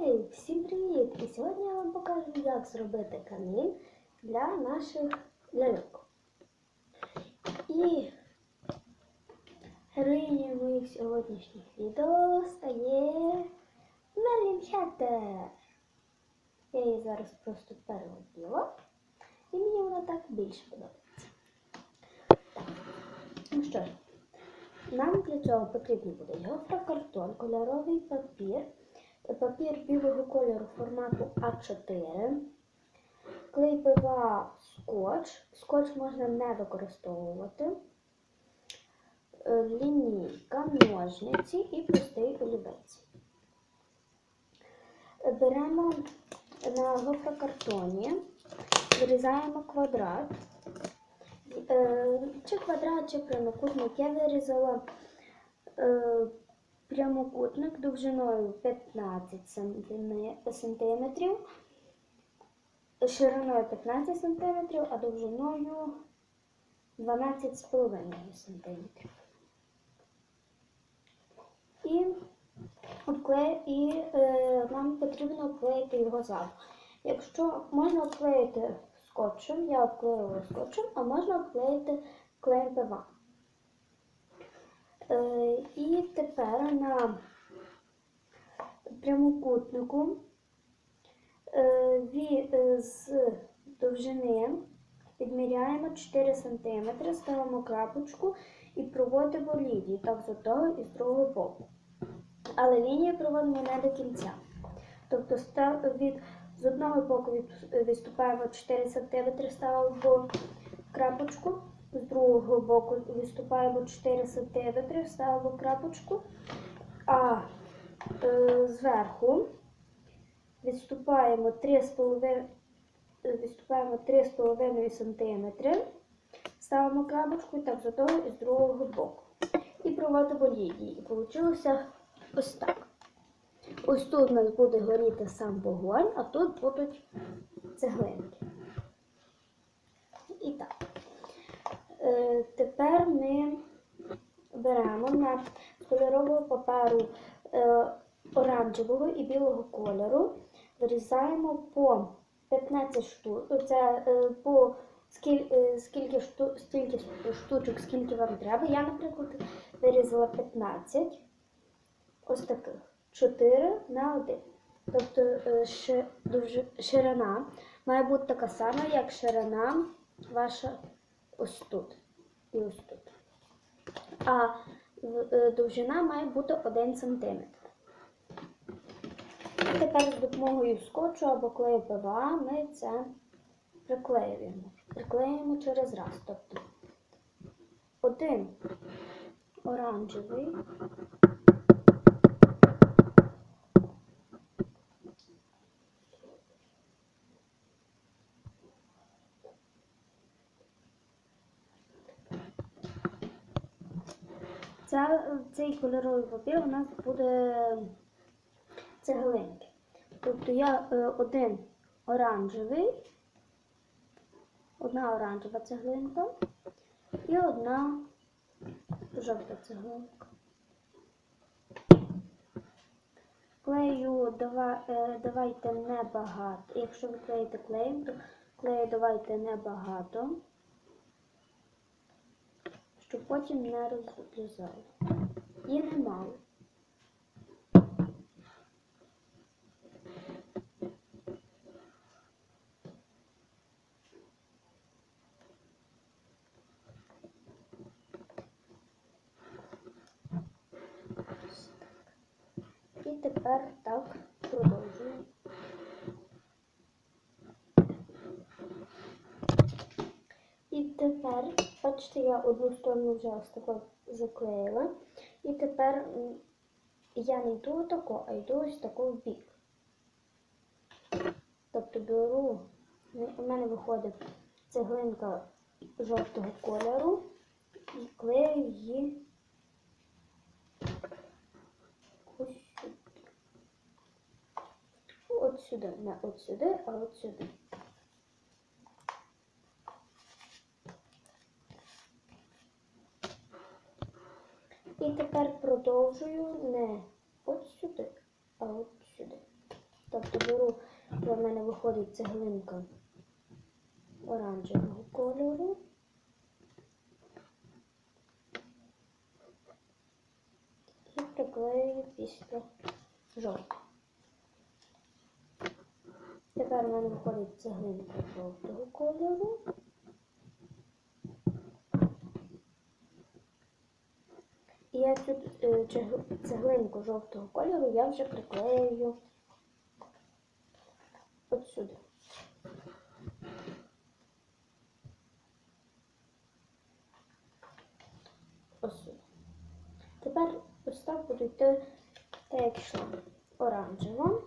Гей, всім привіт! І сьогодні я вам покажу, як зробити камін для наших ляльок. І героїнею моїх сьогоднішніх відео стає Мерлін Хеттер. Я її зараз просто переоділа, і мені вона так більше подобається. Ну що ж, нам для цього потрібно буде гофрокартон, кольоровий папір, папір білого кольору формату А4, клей ПВА скотч. Скотч можна не використовувати, е, лінійка, ножниці і простий олівець. Беремо на гофрокартоні, вирізаємо квадрат. Е, Чи квадрат, чи прямокутник. Я вирізала е, прямокутник довжиною 15 см, шириною 15 см, а довжиною 12,5 см. І, обклею, і е, нам потрібно обклеїти його ззаду. Якщо можна обклеїти скотчем, я обклеювала скотчем, а можна обклеїти клеєм ПВА. Е, і тепер на прямокутнику е, е, з довжини відміряємо 4 см, ставимо крапочку і проводимо лінію, так з одного і з другого боку. Але лінію проводимо не до кінця. Тобто з одного боку від, відступаємо 4 см, ставимо крапочку, з другого боку відступаємо 4 см, ставимо крапочку, а е, зверху відступаємо 3,5 відступаємо 3,5 см, ставимо крапочку і так з одного і з другого боку. І проводимо лінії. І вийшло ось так. Ось тут у нас буде горіти сам вогонь, а тут будуть цеглинки. І так. Е, тепер ми беремо на з кольорового паперу е, оранжевого і білого кольору, вирізаємо по 15 штук. Це е, по скіль, скільки, стільки штучок, скільки вам треба. Я, наприклад, вирізала 15 ось таких. 4 на 1. Тобто ширина має бути така сама, як ширина ваша ось тут і ось тут. А е, довжина має бути 1 см. І тепер з допомогою скотчу або клею ПВА ми це приклеюємо. Приклеюємо через раз. Тобто один оранжевий. Ця, цей кольоровий папір у нас буде цеглинки. Тобто я е, один оранжевий, одна оранжева цеглинка і одна жовта цеглинка. Клею дава, е, давайте небагато. Якщо ви клеїте клеєм, то клею давайте небагато, щоб потім не розлізало. І немало. І тепер так продовжуємо. І тепер, бачите, я одну сторону вже ось тако заклеїла. І тепер я не йду отако, а йду ось тако в бік. Тобто беру, у мене виходить цеглинка жовтого кольору і клею її ось сюди, не от сюди, а от сюди. І тепер продовжую не от сюди, а от сюди. Тобто беру, в мене виходить цеглинка оранжевого кольору. І приклею після жовтого. Тепер в мене виходить цеглинка жовтого кольору. Я цю е, цеглинку жовтого кольору я вже приклею от сюди. Ось. Тепер ось буду йти, так як. Оранжево.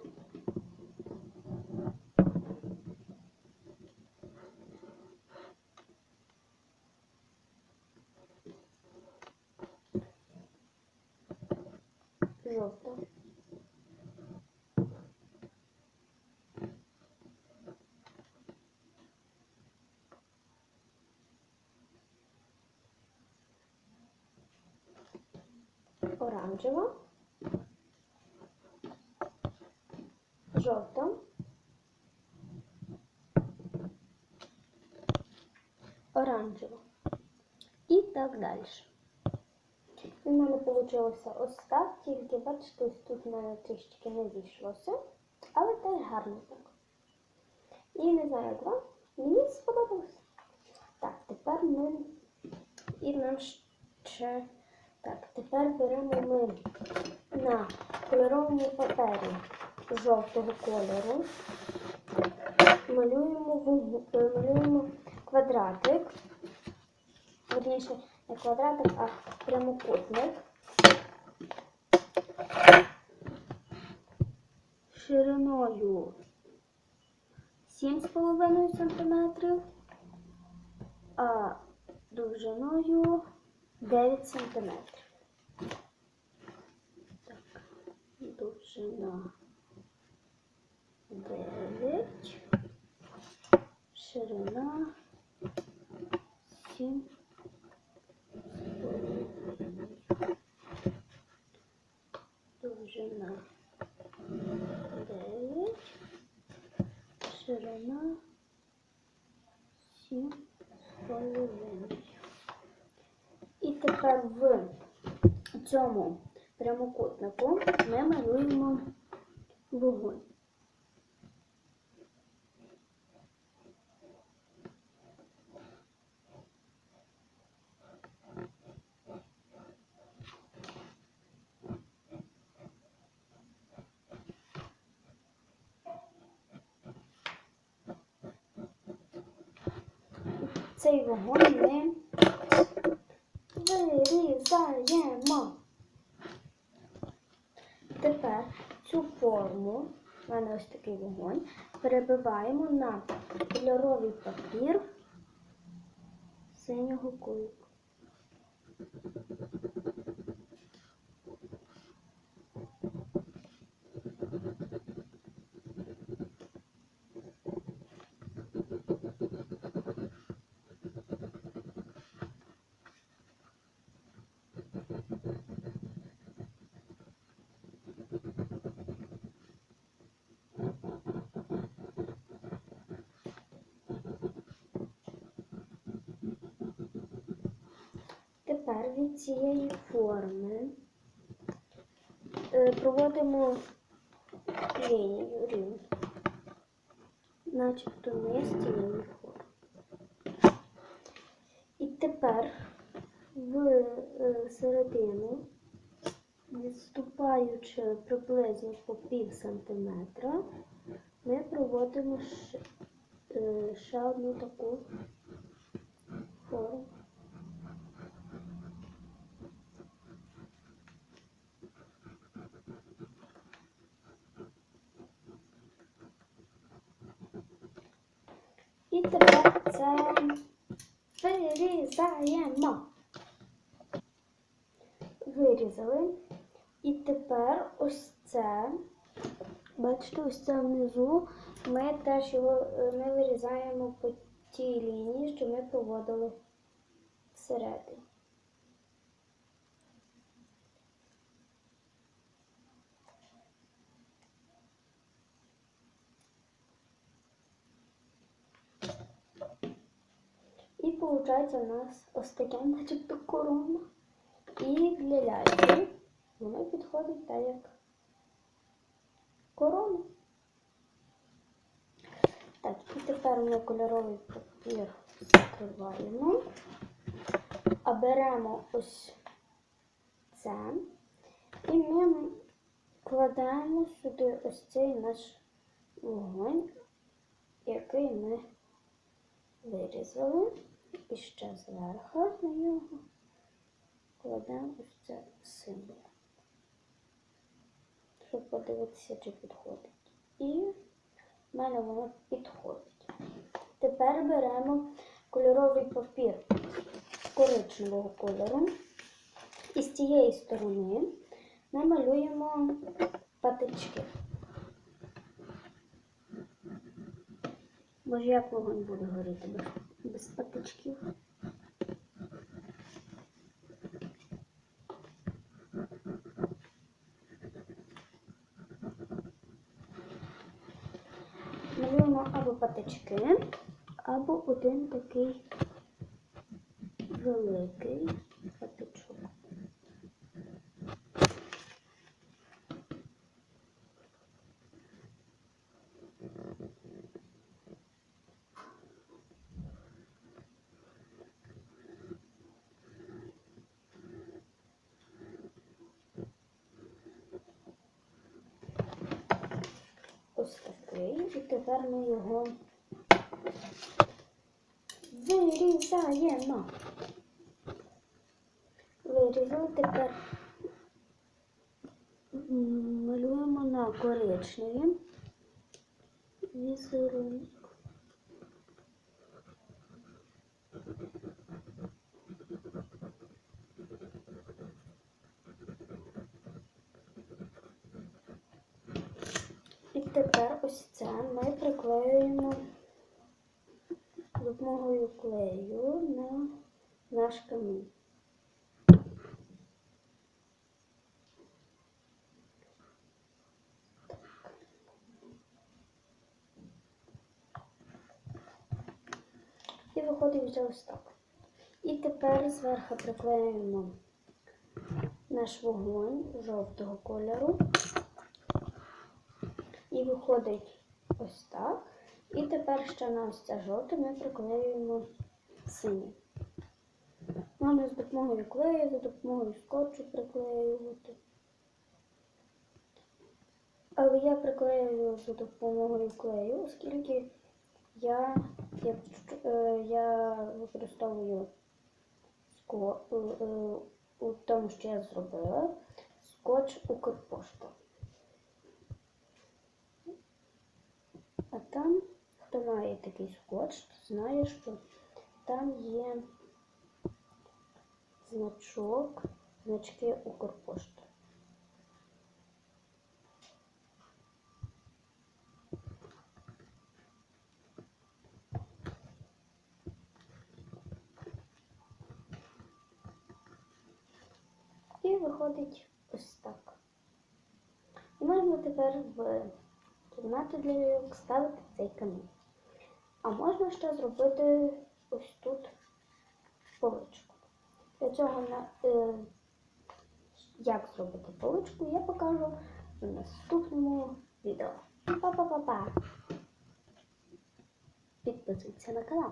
Жовта. Оранжева. Жовта. Оранжева. І так далі. У мене вийшло ось тільки бачите, ось тут в трішки не зійшлося, але теж гарно так. І не знаю, як вам, мені сподобалось. Так, тепер ми і нам ще. Так, тепер беремо ми на кольоровому папері жовтого кольору, малюємо, е, малюємо квадратик. Верніше, не квадратик, а прямокутник. Шириною 7,5 см, а довжиною 9 см. Так, довжина 9, ширина 7 довжина 9, ширина 7 половиною. І тепер в цьому прямокутнику ми малюємо вогонь. Цей вогонь ми вирізаємо. Тепер цю форму, в мене ось такий вогонь, перебиваємо на кольоровий папір синього кольору. Тепер від цієї форми е, проводимо лінію рівну, начебто не з цієї форми. І тепер в е, середину, відступаючи приблизно по пів сантиметра, ми проводимо е, ще одну таку форму. І тепер це вирізаємо. Вирізали. І тепер ось це, бачите, ось це внизу, ми теж його не вирізаємо по тій лінії, що ми проводили всередині. Виходить у нас ось таке начебто корона. І для ляльки воно підходить так як корона. Так, і тепер ми кольоровий папір закриваємо. А беремо ось це. І ми кладемо сюди ось цей наш вогонь, який ми вирізали. І ще зверху на нього кладемо ось це символ. Щоб подивитися, чи підходить. І в мене воно підходить. Тепер беремо кольоровий папір коричневого кольору. І з цієї сторони ми малюємо патички. Бо як вогонь буде горіти без, патичків? Малюємо або патички, або один такий Такий. І тепер ми його вирізаємо. Вирізали тепер малюємо на коричневі візерунок. І тепер ось це ми приклеюємо з допомогою клею на наш камінь. І виходить вже ось так. І тепер зверху приклеюємо наш вогонь жовтого кольору. І виходить ось так. І тепер ще на ось це жовте ми приклеюємо синє. Можна з допомогою клею, за допомогою скотчу приклеювати. Але я приклею за допомогою клею, оскільки я, я, е, я використовую ско, е, е, у тому, що я зробила, скотч Укрпошта. А там, має такий скотч, то знає, що там є значок, значки Укрпошти. І виходить ось так. І можна тепер в кімнату для ляльок ставити цей камінь. А можна ще зробити ось тут поличку. Для цього е, як зробити поличку, я покажу в наступному відео. Па-па-па-па! Підписуйтесь на канал.